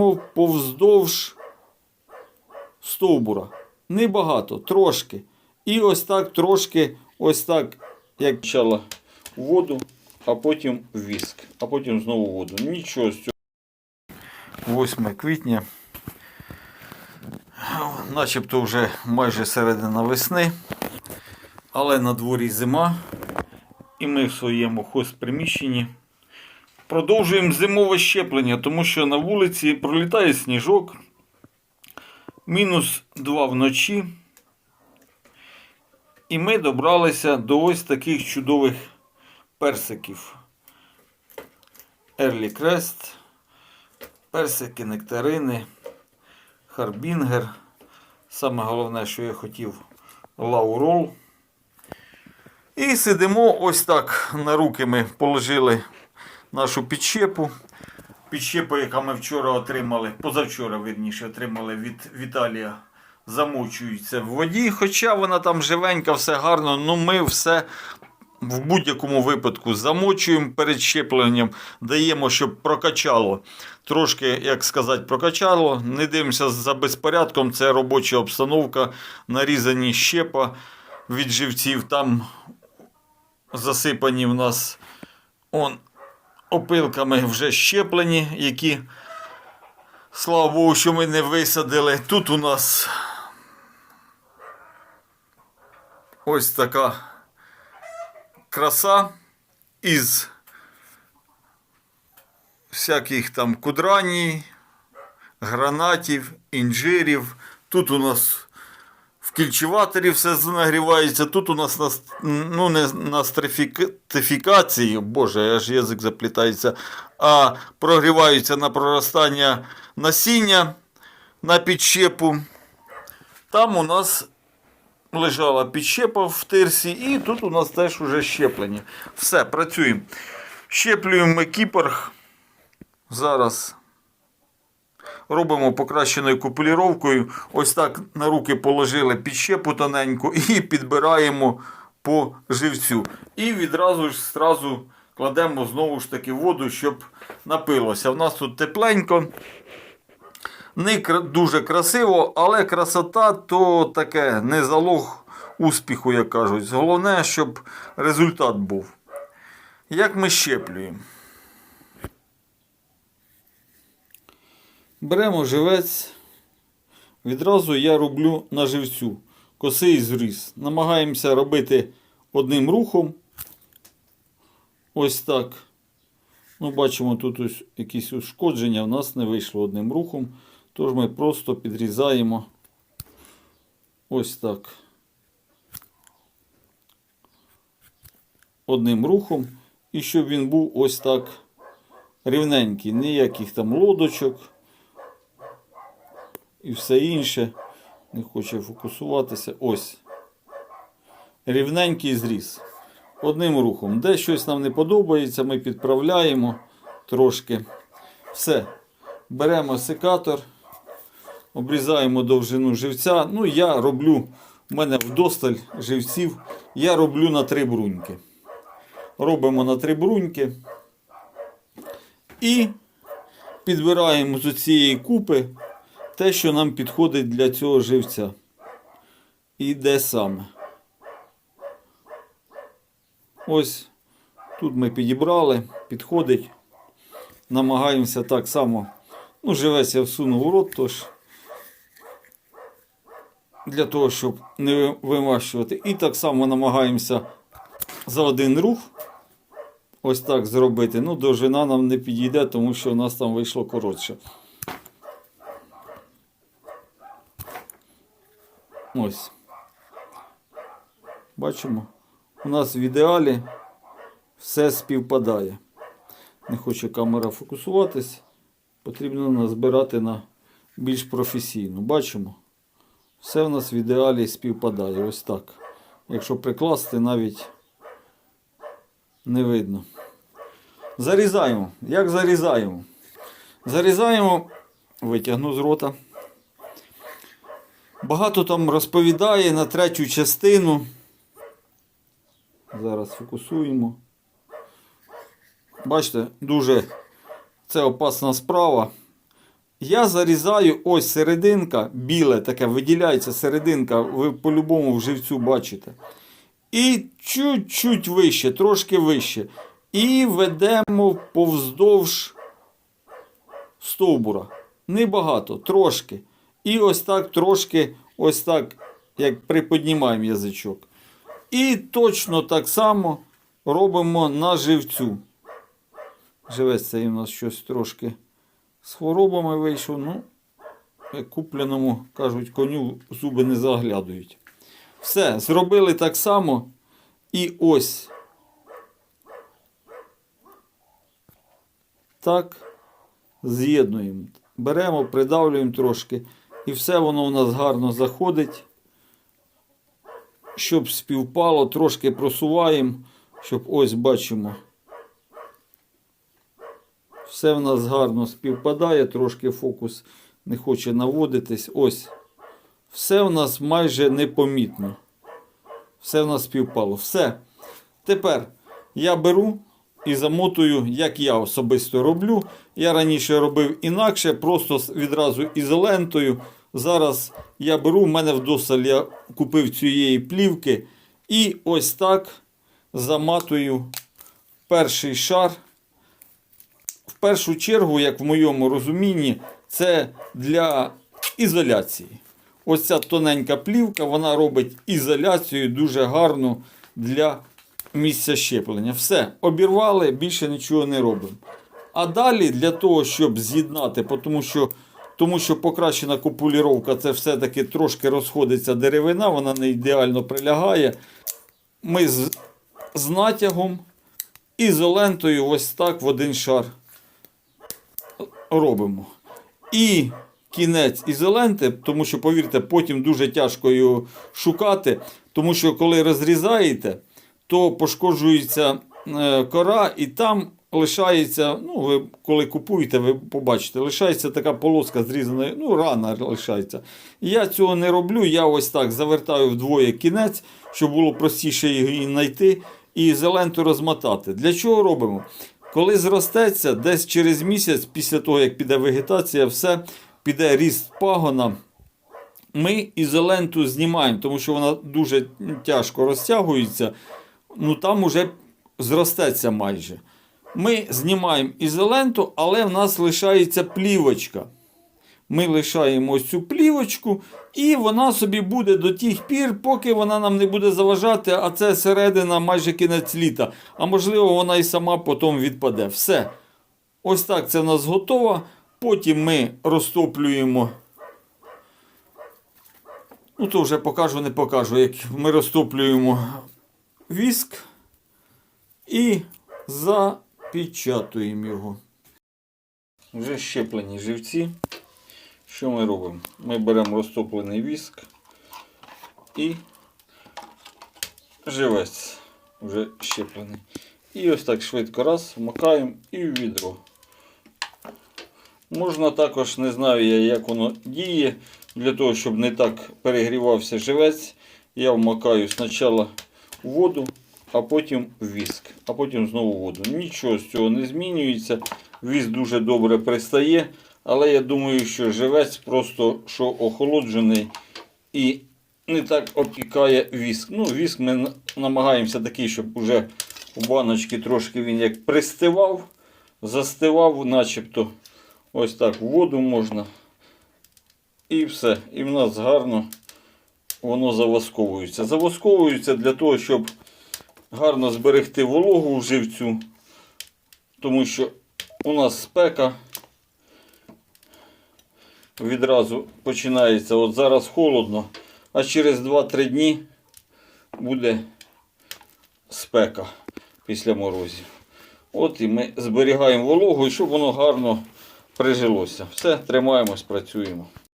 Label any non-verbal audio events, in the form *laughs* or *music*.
Прямо повздовж стовбура. Небагато, трошки. І ось так трошки, ось так, як почала воду, а потім віск, а потім знову воду. Нічого з цього. 8 квітня. Начебто вже майже середина весни, але на дворі зима, і ми в своєму хозприміщенні продовжуємо зимове щеплення, тому що на вулиці пролітає сніжок, мінус 2 вночі. І ми добралися до ось таких чудових персиків. Ерлі Крест, персики, нектарини, харбінгер. Саме головне, що я хотів лаурол. І сидимо ось так. На руки ми положили нашу підщепу. Підщепу, яка ми вчора отримали, позавчора, вірніше, отримали від Віталія, замочується в воді. Хоча вона там живенька, все гарно, ну ми все в будь-якому випадку замочуємо перед щепленням, даємо, щоб прокачало. Трошки, як сказати, прокачало. Не дивимося за безпорядком, це робоча обстановка, нарізані щепа від живців. Там засипані в нас он, опилками вже щеплені, які, слава Богу, що ми не висадили. Тут у нас ось така краса із всяких там кудраній, гранатів, інжирів. Тут у нас в кільчеваторі все нагрівається. Тут у нас на, ну, не на стратифікації, боже, аж язик заплітається, а прогріваються на проростання насіння на підщепу. Там у нас лежала підщепа в тирсі, і тут у нас теж уже щеплення. Все, працюємо. Щеплюємо ми кіпорг. Зараз робимо покращеною купуліровкою. Ось так на руки положили підщепу тоненьку *laughs* і підбираємо по живцю. І відразу ж зразу кладемо знову ж таки воду, щоб напилося. У нас тут тепленько. Не дуже красиво, але красота то таке не залог успіху, як кажуть. Головне, щоб результат був. Як ми щеплюємо? Беремо живець. Відразу я роблю на живцю. Косий зріз. Намагаємося робити одним рухом. Ось так. Ну, бачимо, тут ось якісь ушкодження в нас не вийшло одним рухом. Тож ми просто підрізаємо ось так. Одним рухом. І щоб він був ось так рівненький. Ніяких там лодочок і все інше. Не хоче фокусуватися. Ось. Рівненький зріз. Одним рухом. Де щось нам не подобається, ми підправляємо трошки. Все. Беремо секатор, обрізаємо довжину живця. Ну, я роблю, у мене вдосталь живців, я роблю на три бруньки. Робимо на три бруньки. І підбираємо з цієї купи те, що нам підходить для цього живця. І де саме. Ось тут ми підібрали, підходить. Намагаємося так само. Ну, живець я всунув у рот, тож для того, щоб не вимащувати. І так само намагаємося за один рух ось так зробити. Ну, довжина нам не підійде, тому що у нас там вийшло коротше. Ось. Бачимо. У нас в ідеалі все співпадає. Не хоче камера фокусуватись. Потрібно назбирати на більш професійну. Бачимо. Все в нас в ідеалі співпадає. Ось так. Якщо прикласти, навіть не видно. Зарізаємо. Як зарізаємо? Зарізаємо, витягну з рота. Багато там розповідає на третю частину. Зараз фокусуємо. Бачите, дуже це опасна справа. я зарізаю ось серединка, біле таке виділяється серединка, ви по-любому в живцю бачите. І чуть-чуть вище, трошки вище. І ведемо повздовж стовбура. Небагато, трошки. І ось так трошки, ось так, як приподнімаємо язичок. І точно так само робимо на живцю. Живець цей у нас щось трошки з хворобами вийшов. Ну, купленому, кажуть, коню зуби не заглядують. Все, зробили так само. І ось. Так. З'єднуємо. Беремо, придавлюємо трошки. І все воно у нас гарно заходить. Щоб співпало, трошки просуваємо, щоб ось бачимо. Все в нас гарно співпадає, трошки фокус не хоче наводитись. Ось. Все в нас майже непомітно. Все в нас співпало. Все. Тепер я беру і замотую, як я особисто роблю. Я раніше робив інакше, просто відразу ізолентою. Зараз я беру, в мене вдосталь я купив цієї плівки. І ось так заматую перший шар. В першу чергу, як в моєму розумінні, це для ізоляції. Ось ця тоненька плівка, вона робить ізоляцію дуже гарну для місця щеплення. Все, обірвали, більше нічого не робимо. А далі для того, щоб з'єднати, тому що, тому що покращена копуліровка це все-таки трошки розходиться деревина, вона не ідеально прилягає. Ми з, з натягом ізолентою ось так в один шар робимо. І кінець ізоленти, тому що, повірте, потім дуже тяжко його шукати, тому що коли розрізаєте, то пошкоджується е, кора, і там лишається, ну, ви коли купуєте, ви побачите, лишається така полоска зрізана, ну, рана лишається. Я цього не роблю, я ось так завертаю вдвоє кінець, щоб було простіше її знайти і ізоленту розмотати. Для чого робимо? Коли зростеться, десь через місяць, після того, як піде вегетація, все, піде ріст пагона, ми ізоленту знімаємо, тому що вона дуже тяжко розтягується. Ну там уже зростеться майже. Ми знімаємо ізоленту, але в нас лишається плівочка. Ми лишаємо ось цю плівочку, і вона собі буде до тих пір, поки вона нам не буде заважати, а це середина майже кінець літа. А можливо, вона і сама потім відпаде. Все. Ось так це в нас готово. Потім ми розтоплюємо. Ну, то вже покажу, не покажу. Як ми розтоплюємо віск і запечатуємо його. Вже щеплені живці. Що ми робимо? Ми беремо розтоплений віск і живець вже щеплений. І ось так швидко раз, вмикаємо і в відро. Можна також, не знаю я, як воно діє, для того, щоб не так перегрівався живець. Я вмикаю спочатку воду, а потім віск, а потім знову воду. Нічого з цього не змінюється. Віск дуже добре пристає. Але я думаю, що живець просто що охолоджений і не так опікає віск. Ну, віск ми намагаємося такий, щоб уже у баночці трошки він як пристивав, застивав, начебто. Ось так воду можна. І все. І в нас гарно воно завосковується. Завосковується для того, щоб гарно зберегти вологу в живцю. Тому що у нас спека відразу починається. От зараз холодно, а через 2-3 дні буде спека після морозів. От і ми зберігаємо вологу, щоб воно гарно прижилося. Все, тримаємось, працюємо.